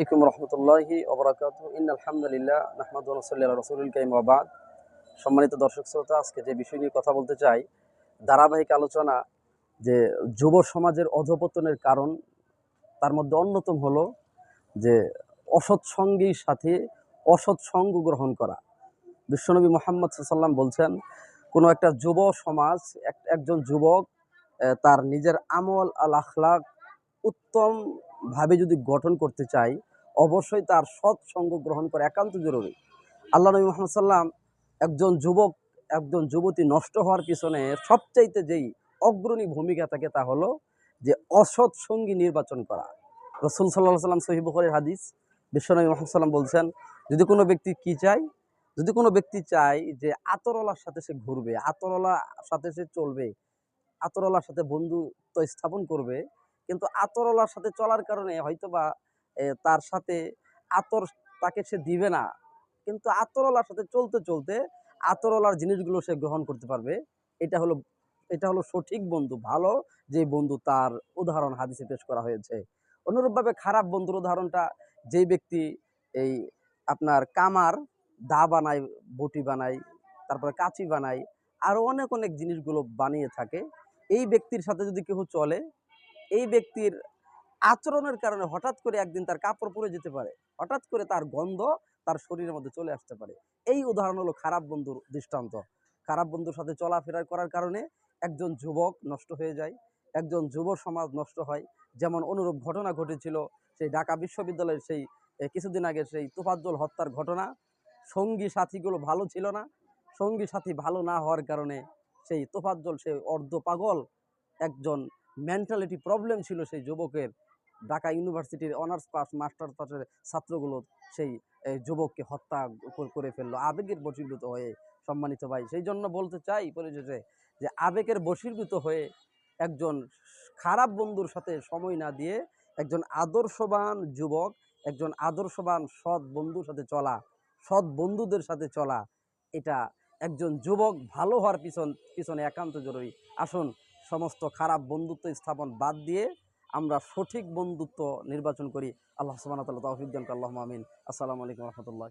আলাইকুম রহমতুল্লাহি ওবরাকাত ইন আলহামদুলিল্লাহ রসুল্লাহ রসুল কাইম আবাদ সম্মানিত দর্শক শ্রোতা, আজকে যে বিষয় নিয়ে কথা বলতে চাই, ধারাবাহিক আলোচনা যে যুব সমাজের অধপতনের কারণ, তার মধ্যে অন্যতম হলো যে অসৎ সঙ্গীর সাথে অসৎ সঙ্গ গ্রহণ করা। বিশ্বনবী মোহাম্মদ সাল্লাম বলছেন, কোনো একটা যুব সমাজ, এক- একজন যুবক তার নিজের আমল আল আখলাক উত্তমভাবে যদি গঠন করতে চায় অবশ্যই তার সৎ সঙ্গ গ্রহণ করা একান্ত জরুরি। আল্লাহ নবী মোহাম্মদ সাল্লাম একজন যুবক, একজন যুবতী নষ্ট হওয়ার পিছনে সবচাইতে যেই অগ্রণী ভূমিকা থাকে তা হলো যে অসৎ সঙ্গী নির্বাচন করা। রসুল সাল্লাহ সাল্লাম সহিবুখরের হাদিস বিশ্বনবী মোহাম্মদ সাল্লাম বলছেন, যদি কোনো ব্যক্তি কি চায়? যদি কোনো ব্যক্তি চায় যে আতরওয়ালার সাথে সে ঘুরবে আতরওয়ালার সাথে সে চলবে আতরওয়ালার সাথে বন্ধুত্ব স্থাপন করবে, কিন্তু আতরওয়ালার সাথে চলার কারণে হয়তোবা তার সাথে আতর তাকে সে দিবে না। কিন্তু আতরওয়ালার সাথে চলতে চলতে আতরওয়ালার জিনিসগুলো সে গ্রহণ করতে পারবে। এটা হলো এটা হলো সঠিক বন্ধু, ভালো যে বন্ধু তার উদাহরণ হাদিসে পেশ করা হয়েছে। অনুরূপভাবে খারাপ বন্ধুর উদাহরণটা, যেই ব্যক্তি এই আপনার কামার, দা বানায়, বটি বানায়, তারপরে কাঁচি বানায় আরও অনেক অনেক জিনিসগুলো বানিয়ে থাকে। এই ব্যক্তির সাথে যদি কেউ চলে, এই ব্যক্তির আচরণের কারণে হঠাৎ করে একদিন তার কাপড় পরে যেতে পারে। হঠাৎ করে তার গন্ধ তার শরীরের মধ্যে চলে আসতে পারে। এই উদাহরণ হলো খারাপ বন্ধুর দৃষ্টান্ত। খারাপ বন্ধুর সাথে চলাফেরা করার কারণে একজন যুবক নষ্ট হয়ে যায়, একজন যুব সমাজ নষ্ট হয়। যেমন অনুরূপ ঘটনা ঘটেছিল সেই ঢাকা বিশ্ববিদ্যালয়ের সেই কিছুদিন আগে সেই তোফাজ্জল হত্যার ঘটনা। সঙ্গী সাথীগুলো ভালো ছিল না। সঙ্গী সাথী ভালো না হওয়ার কারণে সেই তোফাজ্জল সেই অর্ধ পাগল একজন মেন্টালিটি প্রবলেম ছিল সেই যুবকের। ঢাকা ইউনিভার্সিটির অনার্স পাস মাস্টার পাসের ছাত্রগুলো সেই যুবককে হত্যা কর- ফেলল। আবেগের বশীভূত হয়ে সম্মানিত ভাই। সেই জন্য বলতে চাই পরিশেষে যে, আবেগের বশীভূত হয়ে একজন খারাপ বন্ধুর সাথে সময় না দিয়ে একজন আদর্শবান যুবক, একজন আদর্শবান সৎ বন্ধুর সাথে চলা, সৎ বন্ধুদের সাথে চলা, এটা একজন যুবক ভালো হওয়ার পিছন, পিছনে একান্ত জরুরি। আসুন, সমস্ত খারাপ বন্ধুত্ব স্থাপন বাদ দিয়ে আমরা সঠিক বন্ধুত্ব নির্বাচন করি। আল্লাহ সুবাহ তাল্লাহ আল্লাহ আমিন। আসসালামু আলাইকুম রহমতুল্লাহ।